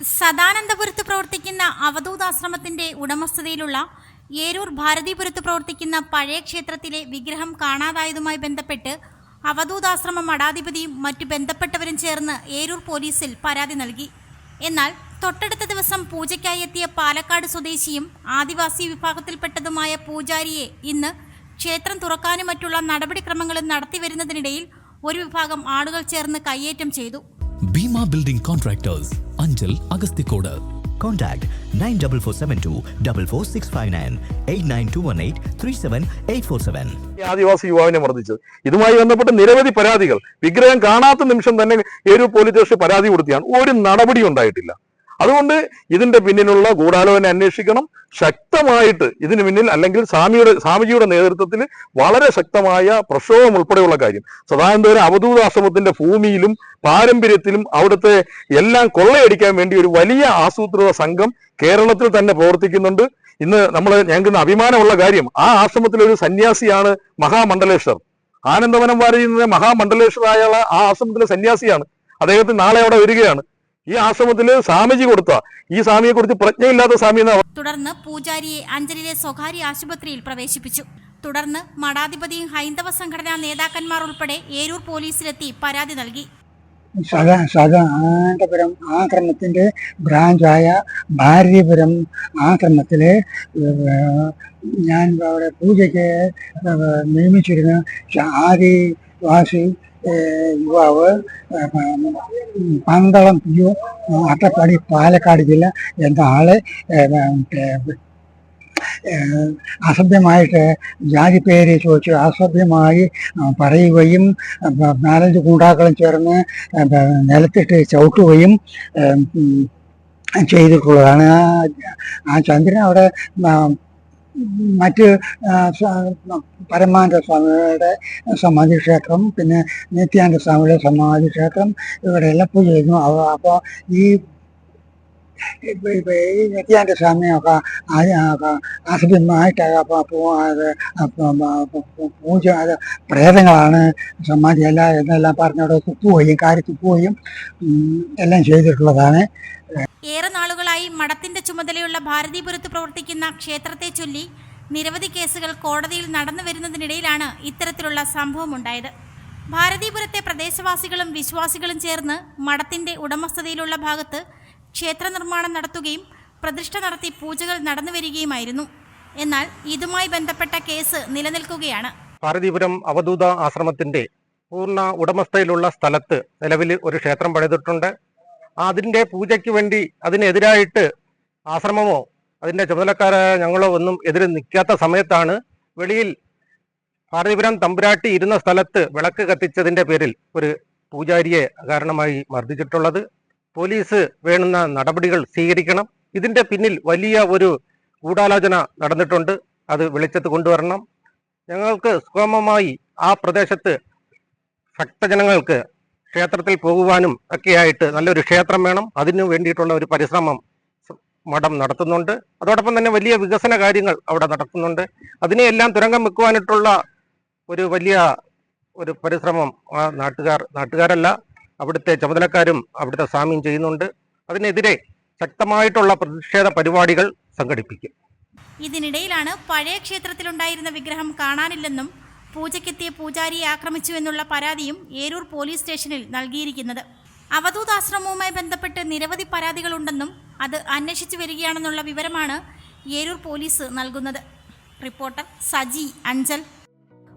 സദാനന്ദപുരത്ത് പ്രവർത്തിക്കുന്ന അവധൂതാശ്രമത്തിന്റെ ഉടമസ്ഥതയിലുള്ള ഏരൂർ ഭാരതീപുരത്ത് പ്രവർത്തിക്കുന്ന പഴയ ക്ഷേത്രത്തിലെ വിഗ്രഹം കാണാതായതുമായി ബന്ധപ്പെട്ട് അവധൂതാശ്രമം മഠാധിപതിയും മറ്റു ബന്ധപ്പെട്ടവരും ചേർന്ന് ഏരൂർ പോലീസിൽ പരാതി നൽകി. എന്നാൽ തൊട്ടടുത്ത ദിവസം പൂജയ്ക്കായി എത്തിയ പാലക്കാട് സ്വദേശിയും ആദിവാസി വിഭാഗത്തിൽപ്പെട്ടതുമായ പൂജാരിയെ ഇന്ന് ക്ഷേത്രം തുറക്കാനും മറ്റുള്ള നടപടിക്രമങ്ങളും നടത്തിവരുന്നതിനിടയിൽ ഒരു വിഭാഗം ആളുകൾ ചേർന്ന് കയ്യേറ്റം ചെയ്തു. Bheema building contractors Anchal Agasthikode Contact 94472 44659 89218 37847. ഈ ആദിവാസി യുവാവിനെ മർദ്ദിച്ചത്. ഇതുമായി ബന്ധപ്പെട്ട് നിരവധി പരാതികൾ. വിഗ്രഹം കാണാത്ത നിമിഷം തന്നെ ഏരൂർ പോലീസ് സ്റ്റേഷൻ പരാതി കൊടുത്തിയാണ് ഒരു നടപടി ഉണ്ടായിട്ടില്ല. അതുകൊണ്ട് ഇതിന്റെ പിന്നിലുള്ള ഗൂഢാലോചന അന്വേഷിക്കണം. ശക്തമായിട്ട് ഇതിന് പിന്നിൽ അല്ലെങ്കിൽ സ്വാമിയുടെ സ്വാമിജിയുടെ നേതൃത്വത്തിൽ വളരെ ശക്തമായ പ്രക്ഷോഭം ഉൾപ്പെടെയുള്ള കാര്യം. സദാനന്ദപുരം അവധൂതാശ്രമത്തിന്റെ ഭൂമിയിലും പാരമ്പര്യത്തിലും അവിടുത്തെ എല്ലാം കൊള്ളയടിക്കാൻ വേണ്ടി ഒരു വലിയ ആസൂത്രിത സംഘം കേരളത്തിൽ തന്നെ പ്രവർത്തിക്കുന്നുണ്ട്. ഇന്ന് നമ്മൾ ഞങ്ങൾക്ക് അഭിമാനമുള്ള കാര്യം ആ ആശ്രമത്തിലെ ഒരു സന്യാസിയാണ് മഹാമണ്ഡലേശ്വർ. ആനന്ദവനം വാരിയുന്ന മഹാമണ്ഡലേശ്വറായുള്ള ആ ആശ്രമത്തിലെ സന്യാസിയാണ്. അദ്ദേഹത്തിന് നാളെ അവിടെ വരികയാണ്. ഈ ആശ്രമത്തിൽ സ്വാമിജി കൊടുത്ത. ഈ സ്വാമിയെ കുറിച്ച് പ്രജ്ഞയില്ലാത്ത സ്വാമി തുടർന്ന് പൂജാരിയെ അഞ്ചലിലെ സ്വകാര്യ ആശുപത്രിയിൽ പ്രവേശിപ്പിച്ചു. തുടർന്ന് മഠാധിപതിയും ഹൈന്ദവ സംഘടനാ നേതാക്കന്മാർ ഉൾപ്പെടെ ഏരൂർ പോലീസിലെത്തി പരാതി നൽകി. സദാ സദാനന്തപുരം ആശ്രമത്തിന്റെ ബ്രാഞ്ചായ ഭാരതീപുരം ആശ്രമത്തിലെ ഏഹ്, ഞാൻ അവിടെ പൂജയ്ക്ക് നിയമിച്ചിരുന്ന ആദിവാസി യുവാവ് പന്തളം പന്തളം യു അട്ടപ്പാടി പാലക്കാട് ജില്ല എന്ന ആൾ അസഭ്യമായിട്ട് ജാതി പേര് ചോദിച്ചു. അസഭ്യമായി പറയുകയും നാലഞ്ച് കൂടാക്കളും ചേർന്ന് നിലത്തിട്ട് ചവിട്ടുകയും ചെയ്തിട്ടുള്ളതാണ്. ആ- ചന്ദ്രൻ അവിടെ മറ്റ് പരമാനന്ദ സ്വാമിയുടെ സമാധി ക്ഷേത്രം പിന്നെ നിത്യാനന്ദ സ്വാമിയുടെ സമാധി ക്ഷേത്രം ഇവിടെയെല്ലാം പൂജ ചെയ്യുന്നു അപ്പോൾ ഈ ഇപ്പൊ ഇപ്പൊ ഈ നിത്യാനന്ദ സ്വാമിയൊക്കെ അസഭ്യമായിട്ട് അപ്പോൾ പൂജ അത് പ്രേതങ്ങളാണ്. സമാധിയല്ല എന്നെല്ലാം പറഞ്ഞവിടെ തുപ്പുകയും കാരി തുപ്പുകയും എല്ലാം ചെയ്തിട്ടുള്ളതാണ്. ഏറെ നാളുകളായി മഠത്തിന്റെ ചുമതലയുള്ള ഭാരതീപുരത്ത് പ്രവർത്തിക്കുന്ന ക്ഷേത്രത്തെ ചൊല്ലി നിരവധി കേസുകൾ കോടതിയിൽ നടന്നു വരുന്നതിനിടയിലാണ് ഇത്തരത്തിലുള്ള സംഭവം ഉണ്ടായത് ഭാരതീപുരത്തെ പ്രദേശവാസികളും വിശ്വാസികളും ചേർന്ന് മഠത്തിന്റെ ഉടമസ്ഥതയിലുള്ള ഭാഗത്ത് ക്ഷേത്ര നിർമ്മാണം നടത്തുകയും പ്രതിഷ്ഠ നടത്തി പൂജകൾ നടന്നു വരികയുമായിരുന്നു. എന്നാൽ ഇതുമായി ബന്ധപ്പെട്ട കേസ് നിലനിൽക്കുകയാണ്. ഭാരതീപുരം അവധൂത ആശ്രമത്തിന്റെ പൂർണ ഉടമസ്ഥയിലുള്ള സ്ഥലത്ത് നിലവിൽ ഒരു ക്ഷേത്രം പണിതിട്ടുണ്ട്. അതിന്റെ പൂജയ്ക്ക് വേണ്ടി അതിനെതിരായിട്ട് ആശ്രമമോ അതിന്റെ ചുമതലക്കാരായ ഞങ്ങളോ ഒന്നും എതിരെ നിൽക്കാത്ത സമയത്താണ് വെളിയിൽ ഭാരതീപുരം തമ്പുരാട്ടി ഇരുന്ന സ്ഥലത്ത് വിളക്ക് കത്തിച്ചതിന്റെ പേരിൽ ഒരു പൂജാരിയെ കാരണമായി മർദ്ദിച്ചിട്ടുള്ളത്. പോലീസ് വേണ്ടുന്ന നടപടികൾ സ്വീകരിക്കണം. ഇതിന്റെ പിന്നിൽ വലിയ ഒരു ഗൂഢാലോചന നടന്നിട്ടുണ്ട്. അത് വെളിച്ചത്ത് കൊണ്ടുവരണം. ഞങ്ങൾക്ക് സുഗമമായി ആ പ്രദേശത്ത് ഭക്തജനങ്ങൾക്ക് ക്ഷേത്രത്തിൽ പോകുവാനും ഒക്കെയായിട്ട് നല്ലൊരു ക്ഷേത്രം വേണം. അതിനു വേണ്ടിയിട്ടുള്ള ഒരു പരിശ്രമം മഠം നടത്തുന്നുണ്ട്. അതോടൊപ്പം തന്നെ വലിയ വികസന കാര്യങ്ങൾ അവിടെ നടത്തുന്നുണ്ട്. അതിനെയെല്ലാം തുരങ്കം വെക്കുവാനായിട്ടുള്ള ഒരു വലിയ ഒരു പരിശ്രമം ആ നാട്ടുകാർ നാട്ടുകാരല്ല അവിടുത്തെ ചുമതലക്കാരും അവിടുത്തെ സ്വാമിയും ചെയ്യുന്നുണ്ട്. അതിനെതിരെ ശക്തമായിട്ടുള്ള പ്രതിഷേധ പരിപാടികൾ സംഘടിപ്പിക്കും. ഇതിനിടയിലാണ് പഴയ ക്ഷേത്രത്തിലുണ്ടായിരുന്ന വിഗ്രഹം കാണാനില്ലെന്നും പൂജയ്ക്കെത്തിയ പൂജാരിയെ ആക്രമിച്ചു എന്നുള്ള പരാതിയും ഏരൂർ പോലീസ് സ്റ്റേഷനിൽ നൽകിയിരിക്കുന്നത്. അവധൂതാശ്രമവുമായി ബന്ധപ്പെട്ട് നിരവധി പരാതികളുണ്ടെന്നും അത് അന്വേഷിച്ചു വരികയാണെന്നുള്ള വിവരമാണ് ഏരൂർ പോലീസ് നൽകുന്നത്. റിപ്പോർട്ടർ സജി അഞ്ചൽ.